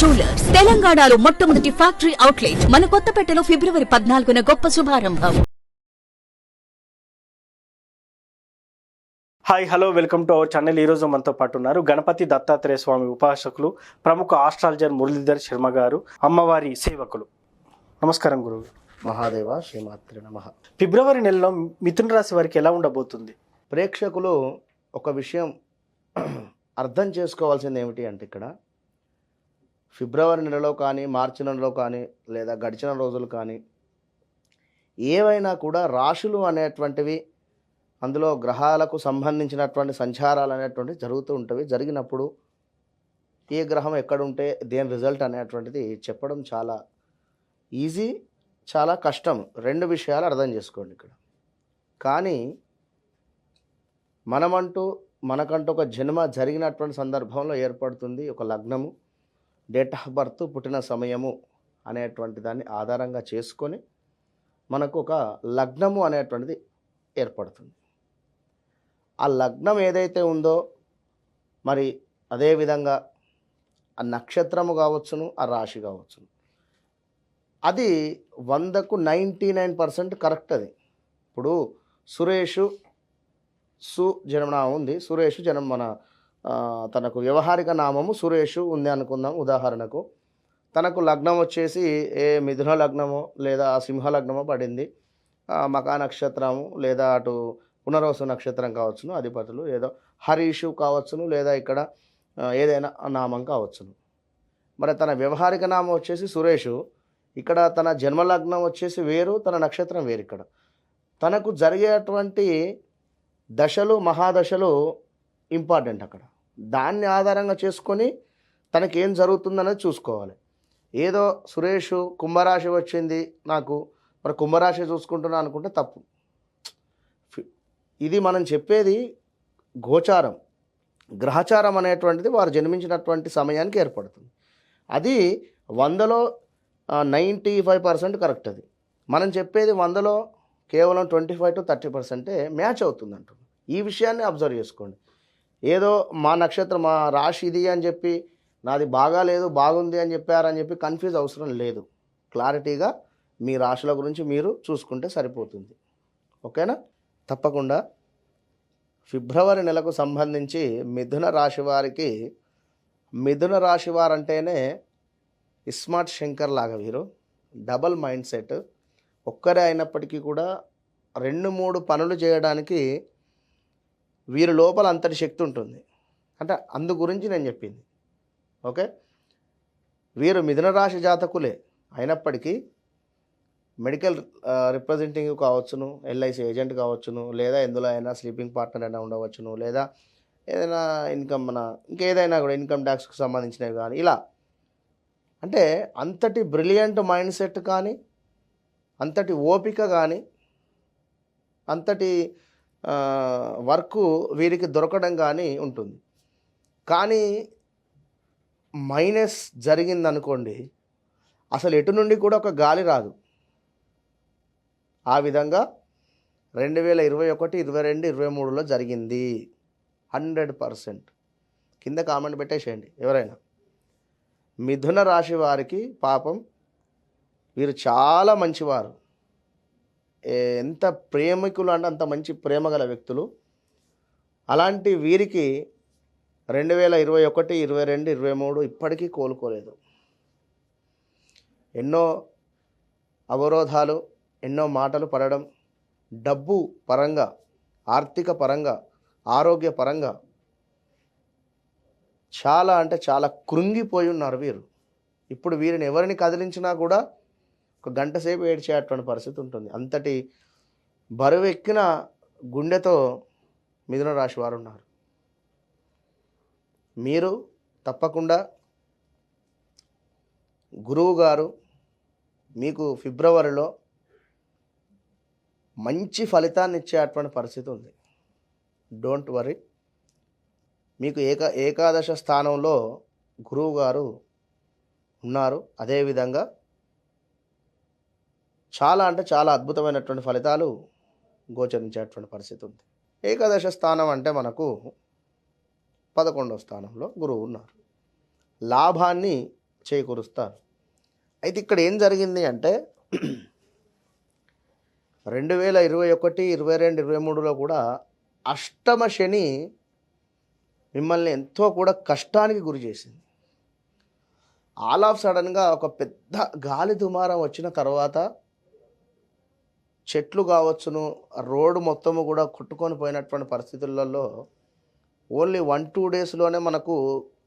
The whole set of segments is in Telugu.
జ్యువెలర్స్ తెలంగాణలో మొట్టమొదటి ఫ్యాక్టరీ అవుట్లెట్ మన కొత్తపేటలో ఫిబ్రవరి పద్నాలుగున గొప్ప శుభారంభం. Hi hello welcome to our channel ఈరోజు మనతో పాటు ఉన్నారు గణపతి దత్తాత్రేయ స్వామి ఉపాసకులు ప్రముఖ ఆస్ట్రాలజర్ మురళీధర్ శర్మ గారు అమ్మవారి సేవకులు. నమస్కారం గురువు. మహాదేవ శ్రీమాత్రి నమ. ఫిబ్రవరి నెలలో మిథున రాశి వారికి ఎలా ఉండబోతుంది? ప్రేక్షకులు ఒక విషయం అర్థం చేసుకోవాల్సింది ఏమిటి అంటే ఇక్కడ ఫిబ్రవరి నెలలో కానీ మార్చి నెలలో కానీ లేదా గడిచిన రోజులు కానీ ఏవైనా కూడా రాశులు అనేటువంటివి అందులో గ్రహాలకు సంబంధించినటువంటి సంచారాలు అనేటువంటివి జరుగుతూ ఉంటవి. జరిగినప్పుడు ఏ గ్రహం ఎక్కడుంటే దేని రిజల్ట్ అనేటువంటిది చెప్పడం చాలా ఈజీ చాలా కష్టం. రెండు విషయాలు అర్థం చేసుకోండి ఇక్కడ. కానీ మనమంటూ మనకంటూ ఒక జన్మ జరిగినటువంటి సందర్భంలో ఏర్పడుతుంది ఒక లగ్నము. డేట్ ఆఫ్ బర్త్ పుట్టిన సమయము అనేటువంటి దాన్ని ఆధారంగా చేసుకొని మనకు ఒక లగ్నము అనేటువంటిది ఏర్పడుతుంది. ఆ లగ్నం ఏదైతే ఉందో మరి అదేవిధంగా ఆ నక్షత్రము కావచ్చును ఆ రాశి కావచ్చును. అది వందకు నైంటీ నైన్ పర్సెంట్ కరెక్ట్ అది. ఇప్పుడు సురేషు సు జన్మనామం ఉంది. సురేషు జనం మన తనకు వ్యవహారిక నామము సురేషు ఉంది అనుకుందాం ఉదాహరణకు. తనకు లగ్నం వచ్చేసి ఏ మిథున లగ్నమో లేదా సింహ లగ్నమో పడింది. మకా నక్షత్రము లేదా అటు పునర్వసు నక్షత్రం కావచ్చును అధిపతులు ఏదో హరీషు కావచ్చును లేదా ఇక్కడ ఏదైనా నామం కావచ్చును. మరి తన వ్యవహారిక నామం వచ్చేసి సురేషు ఇక్కడ తన జన్మలగ్నం వచ్చేసి వేరు తన నక్షత్రం వేరు ఇక్కడ. తనకు జరిగేటువంటి దశలు మహాదశలు ఇంపార్టెంట్ అక్కడ. దాన్ని ఆధారంగా చేసుకొని తనకి ఏం జరుగుతుందనేది చూసుకోవాలి. ఏదో సురేష్ కుంభరాశి వచ్చింది నాకు మరి కుంభరాశి చూసుకుంటున్నా అనుకుంటే తప్పు. ఫి- ఇది మనం చెప్పేది గోచారం. గ్రహచారం అనేటువంటిది వారు జన్మించినటువంటి సమయానికి ఏర్పడుతుంది. అది వందలో నైంటీ ఫైవ్ పర్సెంట్ కరెక్ట్ అది. మనం చెప్పేది వందలో కేవలం ట్వంటీ ఫైవ్ టు థర్టీ పర్సెంటే మ్యాచ్ అవుతుంది అంటున్నాం ఈ విషయాన్ని అబ్జర్వ్ చేసుకోండి. ఏదో మా నక్షత్రం మా రాశి ఇది అని చెప్పి నాది బాగా లేదు బాగుంది అని చెప్పారని చెప్పి కన్ఫ్యూజ్ అవసరం లేదు. క్లారిటీగా మీ రాశుల గురించి మీరు చూసుకుంటే సరిపోతుంది. ఓకేనా? తప్పకుండా ఫిబ్రవరి నెలకు సంబంధించి మిథున రాశి వారికి మిథున రాశి వారంటేనే ఇస్మార్ట్ శంకర్ లాగా వీరు. Double mindset. ఒక్కరే అయినప్పటికీ కూడా రెండు మూడు పనులు చేయడానికి వీరి లోపల అంతటి శక్తి ఉంటుంది. అంటే అందు గురించి నేను చెప్పింది. ఓకే? వీరు మిథున రాశి జాతకులే అయినప్పటికీ మెడికల్ రిప్రజెంటింగ్ కావచ్చును ఎల్ఐసి ఏజెంట్ కావచ్చును లేదా ఎందులో అయినా స్లీపింగ్ పార్ట్నర్ అయినా ఉండవచ్చును లేదా ఏదైనా ఇన్కమ్ మన ఇంకేదైనా కూడా ఇన్కమ్ ట్యాక్స్కి సంబంధించినవి కానీ ఇలా. అంటే అంతటి బ్రిలియంట్ మైండ్ సెట్ కానీ అంతటి ఓపిక కానీ అంతటి వర్క్ వీరికి దొరకడం కానీ ఉంటుంది. కానీ మైనస్ జరిగిందనుకోండి అసలు ఎటు నుండి కూడా ఒక గాలి రాదు. ఆ విధంగా రెండు వేల ఇరవై ఒకటి ఇరవై రెండు ఇరవై మూడులో జరిగింది. Hundred percent. కింద కామెంట్ పెట్టేసేయండి ఎవరైనా. మిథున రాశి వారికి పాపం వీరు చాలా మంచివారు. ఎంత ప్రేమికులు అంటే అంత మంచి ప్రేమ గల వ్యక్తులు. అలాంటి వీరికి రెండు వేల ఇరవై ఒకటి ఇరవై రెండు ఇరవై మూడు ఇప్పటికీ కోలుకోలేదు. ఎన్నో అవరోధాలు ఎన్నో మాటలు పడడం డబ్బు పరంగా ఆర్థిక పరంగా ఆరోగ్య పరంగా చాలా అంటే చాలా కృంగిపోయి ఉన్నారు వీరు. ఇప్పుడు వీరిని ఎవరిని కదిలించినా కూడా ఒక గంట సేపు ఏడ్చేటువంటి పరిస్థితి ఉంటుంది. అంతటి బరువెక్కిన గుండెతో మిథున రాశి వారు ఉన్నారు. మీరు తప్పకుండా గురువు గారు మీకు ఫిబ్రవరిలో మంచి ఫలితాన్ని ఇచ్చేటువంటి పరిస్థితి ఉంది. Don't worry. మీకు ఏక ఏకాదశ స్థానంలో గురువు గారు ఉన్నారు. అదేవిధంగా చాలా అంటే చాలా అద్భుతమైనటువంటి ఫలితాలు గోచరించేటువంటి పరిస్థితి ఉంది. ఏకాదశ స్థానం అంటే మనకు పదకొండవ స్థానంలో గురువు ఉన్నారు. లాభాన్ని చేకూరుస్తారు. అయితే ఇక్కడ ఏం జరిగింది అంటే రెండు వేల ఇరవై ఒకటి ఇరవై రెండు ఇరవై మూడులో కూడా అష్టమ శని మిమ్మల్ని ఎంతో కూడా కష్టానికి గురి చేసింది. ఆల్ ఆఫ్ సడన్గా ఒక పెద్ద గాలి దుమారం వచ్చిన తర్వాత చెట్లు కావచ్చును రోడ్డు మొత్తము కూడా కొట్టుకొని పోయినటువంటి పరిస్థితులలో ఓన్లీ వన్ టూ డేస్లోనే మనకు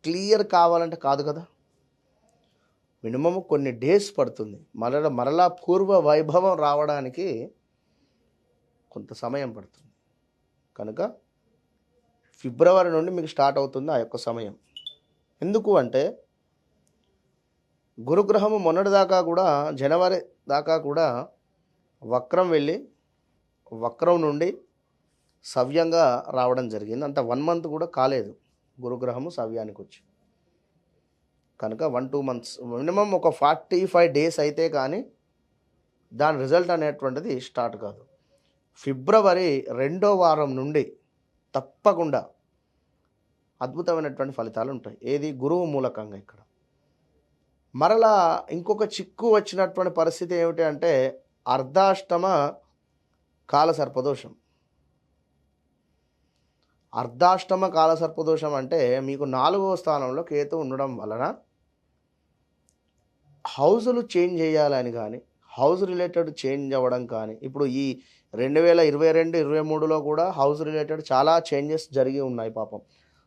క్లియర్ కావాలంటే కాదు కదా. మినిమం కొన్ని డేస్ పడుతుంది. మరల మరలా పూర్వ వైభవం రావడానికి కొంత సమయం పడుతుంది. కనుక ఫిబ్రవరి నుండి మీకు స్టార్ట్ అవుతుంది ఆ యొక్క సమయం. ఎందుకు అంటే గురుగ్రహము మొన్నటి దాకా కూడా జనవరి దాకా కూడా వక్రం వెళ్ళి వక్రం నుండి సవ్యంగా రావడం జరిగింది. అంత వన్ మంత్ కూడా కాలేదు గురుగ్రహము సవ్యానికి వచ్చి కనుక వన్ టూ మంత్స్ మినిమం ఒక ఫార్టీ ఫైవ్ డేస్ అయితే కానీ దాని రిజల్ట్ అనేటువంటిది స్టార్ట్ కాదు. ఫిబ్రవరి రెండో వారం నుండి తప్పకుండా అద్భుతమైనటువంటి ఫలితాలు ఉంటాయి. ఏది? గురువు మూలకంగా ఇక్కడ. మరలా ఇంకొక చిక్కు వచ్చినటువంటి పరిస్థితి ఏమిటి అంటే అర్ధాష్టమ కాల సర్పదోషం అర్ధాష్టమ కాల సర్పదోషం అంటే మీకు నాలుగవ స్థానంలో కేతు ఉండడం వలన హౌజులు చేంజ్ చేయాలని కానీ హౌస్ రిలేటెడ్ చేంజ్ అవ్వడం కానీ ఇప్పుడు ఈ రెండు వేల ఇరవై రెండు ఇరవై మూడులో కూడా హౌస్ రిలేటెడ్ చాలా చేంజెస్ జరిగి ఉన్నాయి పాపం.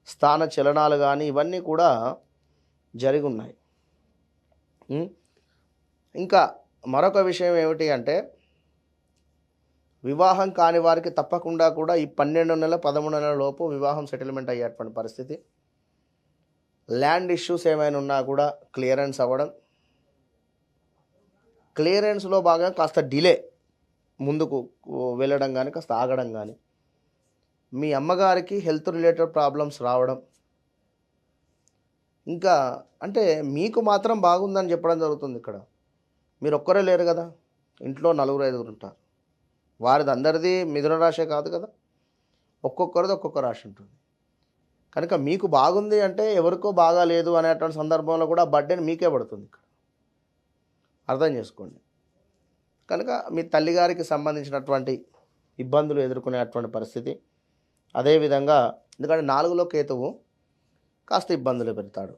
స్థాన చలనాలు కానీ ఇవన్నీ కూడా జరిగి ఉన్నాయి. ఇంకా మరొక విషయం ఏమిటి అంటే వివాహం కాని వారికి తప్పకుండా కూడా ఈ పన్నెండు నెలల పదమూడు నెలల లోపు వివాహం సెటిల్మెంట్ అయ్యేటువంటి పరిస్థితి. ల్యాండ్ ఇష్యూస్ ఏమైనా ఉన్నా కూడా క్లియరెన్స్ అవ్వడం. క్లియరెన్స్లో భాగంగా కాస్త డిలే ముందుకు వెళ్ళడం కానీ కాస్త ఆగడం కానీ మీ అమ్మగారికి హెల్త్ రిలేటెడ్ ప్రాబ్లమ్స్ రావడం. ఇంకా అంటే మీకు మాత్రం బాగుందని చెప్పడం జరుగుతుంది ఇక్కడ. మీరు ఒక్కరే లేరు కదా. ఇంట్లో నలుగురు ఐదుగురు ఉంటారు. వారిది అందరిది మిథున రాశే కాదు కదా. ఒక్కొక్కరిది ఒక్కొక్క రాశి ఉంటుంది. కనుక మీకు బాగుంది అంటే ఎవరికో బాగా లేదు అనేటువంటి సందర్భంలో కూడా బర్త్డేని మీకే పడుతుంది ఇక్కడ. అర్థం చేసుకోండి. కనుక మీ తల్లిగారికి సంబంధించినటువంటి ఇబ్బందులు ఎదుర్కొనేటువంటి పరిస్థితి. అదేవిధంగా ఎందుకంటే నాలుగులో కేతువు కాస్త ఇబ్బందులు పెడతాడు.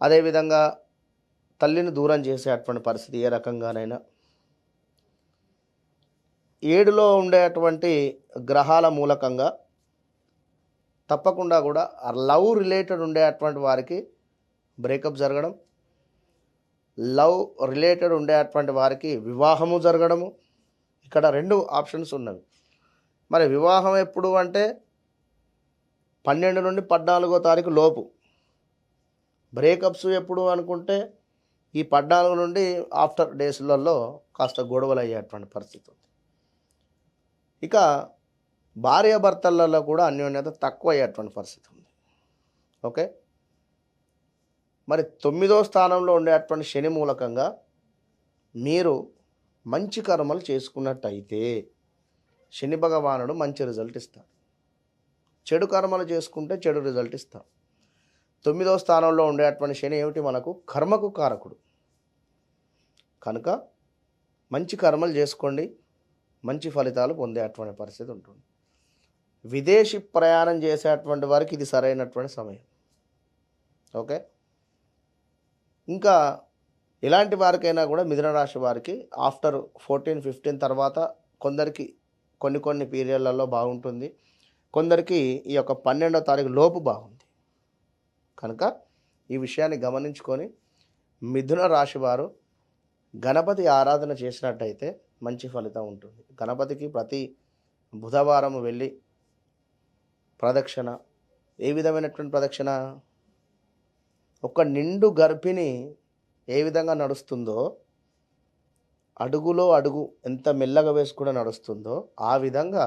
అదేవిధంగా తల్లిని దూరం చేసేటువంటి పరిస్థితి ఏ రకంగానైనా. ఏడులో ఉండేటువంటి గ్రహాల మూలకంగా తప్పకుండా కూడా లవ్ రిలేటెడ్ ఉండేటువంటి వారికి బ్రేకప్ జరగడం లవ్ రిలేటెడ్ ఉండేటువంటి వారికి వివాహము జరగడము ఇక్కడ రెండు ఆప్షన్స్ ఉన్నవి. మరి వివాహం ఎప్పుడు అంటే పన్నెండు నుండి పద్నాలుగో తారీఖు లోపు. బ్రేకప్స్ ఎప్పుడు అనుకుంటే ఈ పద్నాలుగు నుండి ఆఫ్టర్ డేస్లలో కాస్త గొడవలు అయ్యేటువంటి పరిస్థితి ఉంది. ఇక భార్యాభర్తలలో కూడా అన్యోన్యత తక్కువ అయ్యేటువంటి పరిస్థితి ఉంది. ఓకే? మరి తొమ్మిదో స్థానంలో ఉండేటువంటి శని మూలకంగా మీరు మంచి కర్మలు చేసుకున్నట్టయితే శని భగవానుడు మంచి రిజల్ట్ ఇస్తాడు. చెడు కర్మలు చేసుకుంటే చెడు రిజల్ట్ ఇస్తాడు. తొమ్మిదో స్థానంలో ఉండేటువంటి శని ఏమిటి మనకు? కర్మకు కారకుడు. కనుక మంచి కర్మలు చేసుకోండి. మంచి ఫలితాలు పొందేటువంటి పరిస్థితి ఉంటుంది. విదేశీ ప్రయాణం చేసేటువంటి వారికి ఇది సరైనటువంటి సమయం. ఓకే? ఇంకా ఎలాంటి వారికైనా కూడా మిథున రాశి వారికి ఆఫ్టర్ ఫోర్టీన్ ఫిఫ్టీన్ తర్వాత కొందరికి కొన్ని కొన్ని పీరియడ్లలో బాగుంటుంది. కొందరికి ఈ యొక్క పన్నెండో తారీఖు లోపు బాగుంది. కనుక ఈ విషయాన్ని గమనించుకొని మిథున రాశివారు గణపతి ఆరాధన చేసినట్టయితే మంచి ఫలితం ఉంటుంది. గణపతికి ప్రతి బుధవారం వెళ్ళి ప్రదక్షిణ. ఏ విధమైనటువంటి ప్రదక్షిణ? ఒక నిండు గర్భిణి ఏ విధంగా నడుస్తుందో అడుగులో అడుగు ఎంత మెల్లగా వేసుకుని నడుస్తుందో ఆ విధంగా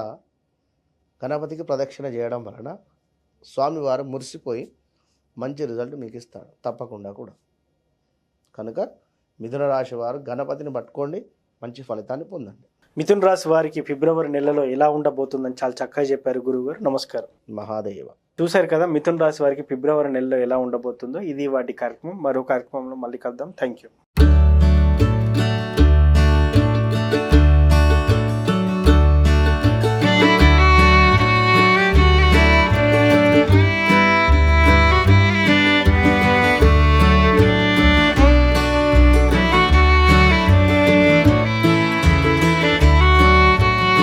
గణపతికి ప్రదక్షిణ చేయడం వలన స్వామివారు మురిసిపోయి మంచి రిజల్ట్ మీకు ఇస్తాడు తప్పకుండా కూడా. కనుక మిథున రాశి వారు గణపతిని పట్టుకోండి మంచి ఫలితాన్ని పొందండి. మిథున్ రాశి వారికి ఫిబ్రవరి నెలలో ఎలా ఉండబోతుందని చాలా చక్కగా చెప్పారు గురువు గారు నమస్కారం. మహాదేవ. చూశారు కదా మిథున్ రాశి వారికి ఫిబ్రవరి నెలలో ఎలా ఉండబోతుందో ఇది వాటి కార్యక్రమం. మరో కార్యక్రమంలో మళ్ళీ కలుద్దాం. Thank you